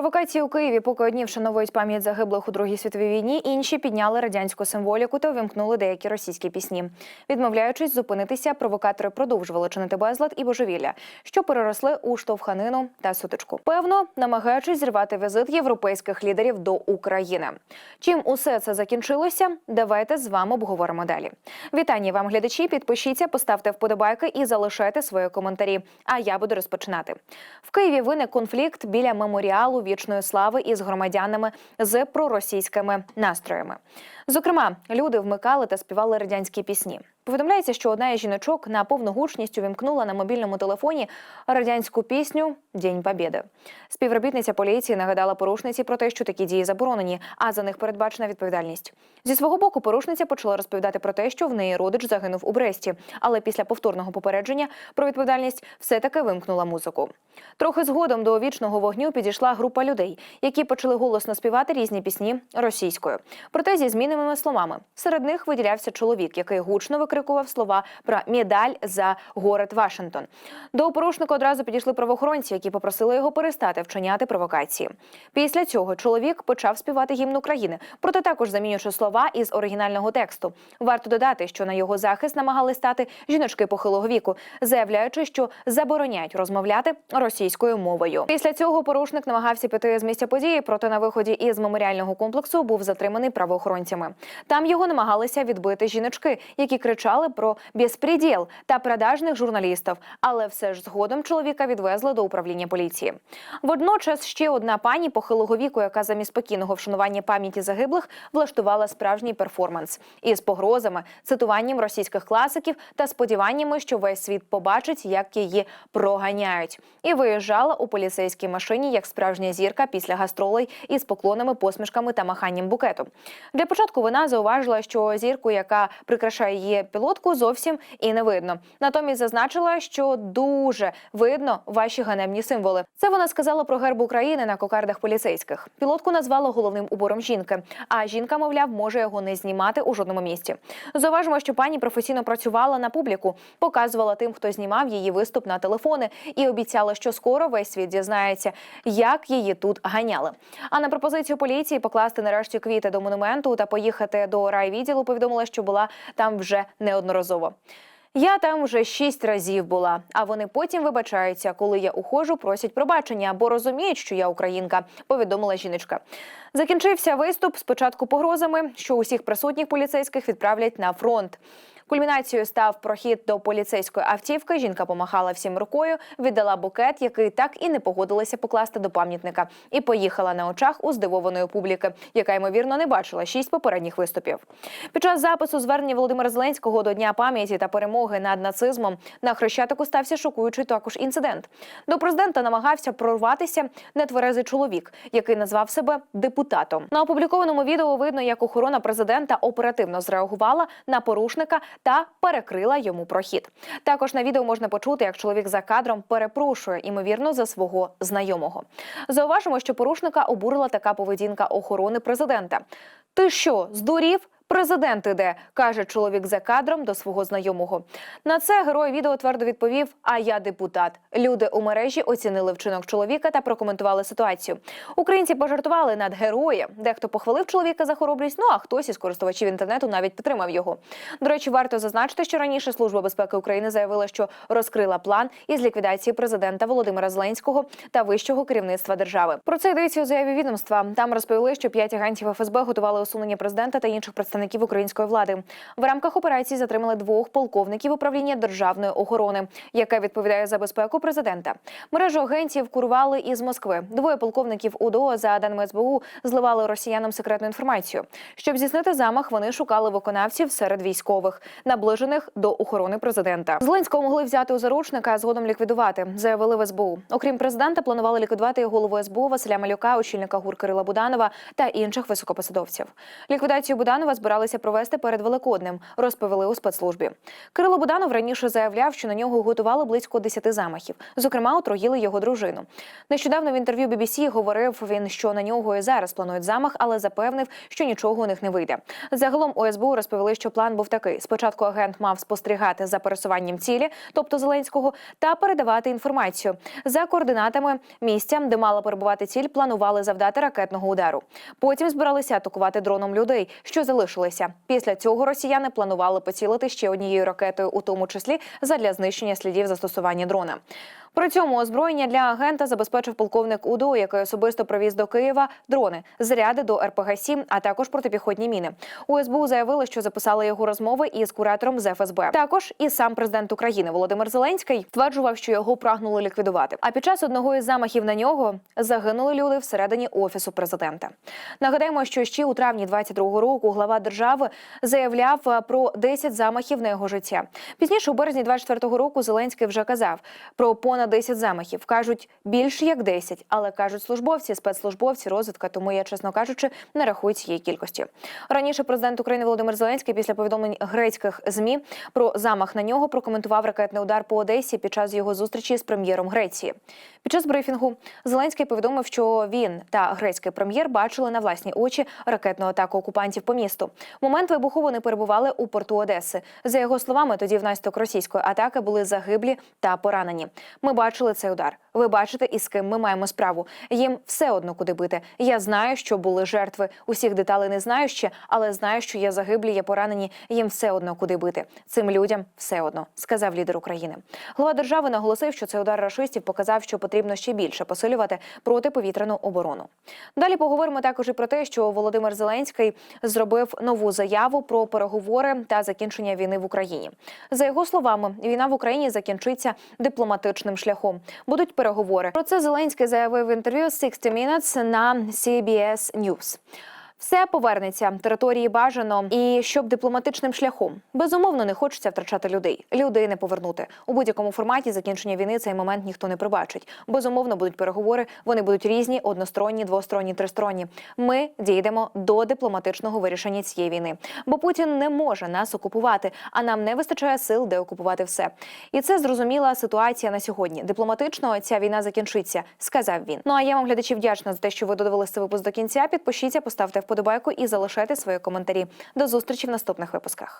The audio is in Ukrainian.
Провокації у Києві, поки одні вшановують пам'ять загиблих у Другій світовій війні, інші підняли радянську символіку та увімкнули деякі російські пісні. Відмовляючись зупинитися, провокатори продовжували чинити безлад і божевілля, що переросли у штовханину та сутичку. Певно, намагаючись зірвати візит європейських лідерів до України. Чим усе це закінчилося? Давайте з вами обговоримо далі. Вітання вам, глядачі. Підпишіться, поставте вподобайки і залишайте свої коментарі. А я буду розпочинати. В Києві виник конфлікт біля меморіалу вічної слави із громадянами з проросійськими настроями. Зокрема, люди вмикали та співали радянські пісні. Повідомляється, що одна із жіночок на повну гучність увімкнула на мобільному телефоні радянську пісню День Побєди. Співробітниця поліції нагадала порушниці про те, що такі дії заборонені, а за них передбачена відповідальність. Зі свого боку, порушниця почала розповідати про те, що в неї родич загинув у Бресті, але після повторного попередження про відповідальність все-таки вимкнула музику. Трохи згодом до вічного вогню підійшла група людей, які почали голосно співати різні пісні російською, проте зі зміненими словами. Серед них виділявся чоловік, який гучно викрикував слова про медаль за город Вашингтон. До порушника одразу підійшли правоохоронці, які попросили його перестати вчиняти провокації. Після цього чоловік почав співати гімн України, проте також замінюючи слова із оригінального тексту. Варто додати, що на його захист намагались стати жіночки похилого віку, заявляючи, що забороняють розмовляти російською мовою. Після цього порушник намагався піти з місця події, проте на виході із меморіального комплексу був затриманий правоохоронцями. Там його намагалися відбити жіночки, які кричали про безпреділ та продажних журналістів. Але все ж згодом чоловіка відвезли до управління поліції. Водночас ще одна пані похилого віку, яка замість спокійного вшанування пам'яті загиблих влаштувала справжній перформанс із погрозами, цитуванням російських класиків та сподіваннями, що весь світ побачить, як її проганяють, і виїжджала у поліцейській машині як справжня зірка після гастролей із поклонами, посмішками та маханням букету. Для початку вона зауважила, що зірку, яка прикрашає її пілотку, зовсім і не видно. Натомість зазначила, що дуже видно ваші ганебні символи. Це вона сказала про герб України на кокардах поліцейських. Пілотку назвала головним убором жінки. А жінка, мовляв, може його не знімати у жодному місці. Зауважимо, що пані професійно працювала на публіку, показувала тим, хто знімав її виступ на телефони, і обіцяла, що скоро весь світ дізнається, як її тут ганяли. А на пропозицію поліції покласти нарешті квіти до монументу та поїхати до райвідділу, повідомила, що була там вже неодноразово. Я там вже шість разів була, а вони потім вибачаються, коли я ухожу, просять пробачення, бо розуміють, що я українка. Повідомила жіночка. Закінчився виступ спочатку погрозами, що усіх присутніх поліцейських відправлять на фронт. Кульмінацією став прохід до поліцейської автівки. Жінка помахала всім рукою, віддала букет, який так і не погодилася покласти до пам'ятника, і поїхала на очах у здивованої публіки, яка ймовірно не бачила шість попередніх виступів. Під час запису звернення Володимира Зеленського до Дня пам'яті та перемоги над нацизмом на хрещатику стався шокуючий також інцидент. До президента намагався прорватися нетверезий чоловік, який назвав себе депутатом. На опублікованому відео видно, як охорона президента оперативно зреагувала на порушника та перекрила йому прохід. Також на відео можна почути, як чоловік за кадром перепрошує, імовірно, за свого знайомого. Зауважимо, що порушника обурила така поведінка охорони президента. Ти що, здурів? Президент іде, каже чоловік за кадром до свого знайомого. На це герой відео твердо відповів: А я депутат. Люди у мережі оцінили вчинок чоловіка та прокоментували ситуацію. Українці пожартували над героєм. Дехто похвалив чоловіка за хоробрість. Ну а хтось із користувачів інтернету навіть підтримав його. До речі, варто зазначити, що раніше служба безпеки України заявила, що розкрила план із ліквідації президента Володимира Зеленського та вищого керівництва держави. Про це йдеться у заяві відомства. Там розповіли, що п'ять агентів ФСБ готували усунення президента та інших представників української влади. В рамках операції затримали двох полковників управління державної охорони, яке відповідає за безпеку президента. Мережу агентів курували із Москви. Двоє полковників УДО, за даними СБУ, зливали росіянам секретну інформацію. Щоб здійснити замах, вони шукали виконавців серед військових, наближених до охорони президента. Зеленського могли взяти у заручника, а згодом ліквідувати. Заявили в СБУ. Окрім президента, планували ліквідувати голову СБУ Василя Малюка, очільника ГУР Кирила Буданова та інших високопосадовців. Ліквідацію Буданова збирали збиралися провести перед Великоднем, розповіли у спецслужбі. Кирило Буданов раніше заявляв, що на нього готували близько 10 замахів. Зокрема, отруїли його дружину. Нещодавно в інтерв'ю BBC говорив він, що на нього і зараз планують замах, але запевнив, що нічого у них не вийде. Загалом у СБУ розповіли, що план був такий: спочатку агент мав спостерігати за пересуванням цілі, тобто Зеленського, та передавати інформацію за координатами місця, де мала перебувати ціль, планували завдати ракетного удару. Потім збиралися атакувати дроном людей, що залишилися. Після цього росіяни планували поцілити ще однією ракетою, у тому числі задля знищення слідів застосування дрона. При цьому озброєння для агента забезпечив полковник УДО, який особисто привіз до Києва дрони, заряди до РПГ-7, а також протипіхотні міни. У СБУ заявили, що записали його розмови із куратором з ФСБ. Також і сам президент України Володимир Зеленський стверджував, що його прагнули ліквідувати. А під час одного із замахів на нього загинули люди всередині офісу президента. Нагадаємо, що ще у травні 22-го року глава держави заявляв е, про 10 замахів на його життя. Пізніше, у березні 24-го року, Зеленський вже казав про понад 10 замахів. кажуть більше як 10, але кажуть службовці, спецслужбовці, розвідка. Тому я, чесно кажучи, не рахую цієї кількості. Раніше президент України Володимир Зеленський після повідомлень грецьких змі про замах на нього прокоментував ракетний удар по Одесі під час його зустрічі з прем'єром Греції. Під час брифінгу Зеленський повідомив, що він та грецький прем'єр бачили на власні очі ракетну атаку окупантів по місту. В момент вибуху вони перебували у порту Одеси. За його словами, тоді внаслідок російської атаки були загиблі та поранені. Ми бачили цей удар. Ви бачите, із ким ми маємо справу. Їм все одно куди бити. Я знаю, що були жертви. Усіх деталей не знаю ще, але знаю, що є загиблі, є поранені. Їм все одно куди бити. Цим людям все одно, сказав лідер України. Глава держави наголосив, що цей удар рашистів показав, що потрібно ще більше посилювати протиповітряну оборону. Далі поговоримо також і про те, що Володимир Зеленський зробив нову заяву про переговори та закінчення війни в Україні. За його словами, війна в Україні закінчиться дипломатичним шляхом. Будуть переговори. Про це Зеленський заявив в інтерв'ю з 60 Minutes на CBS News. Все повернеться території бажано і щоб дипломатичним шляхом безумовно не хочеться втрачати людей. Людей не повернути у будь-якому форматі закінчення війни. Цей момент ніхто не пробачить. Безумовно будуть переговори. Вони будуть різні, односторонні, двосторонні, тристоронні. Ми дійдемо до дипломатичного вирішення цієї війни, бо Путін не може нас окупувати, а нам не вистачає сил, де окупувати все. І це зрозуміла ситуація на сьогодні. Дипломатично ця війна закінчиться, сказав він. Ну а я вам глядачі вдячна за те, що ви додивилися випуск до кінця. Підпишіться, поставте вподобайку і залишайте свої коментарі. До зустрічі в наступних випусках.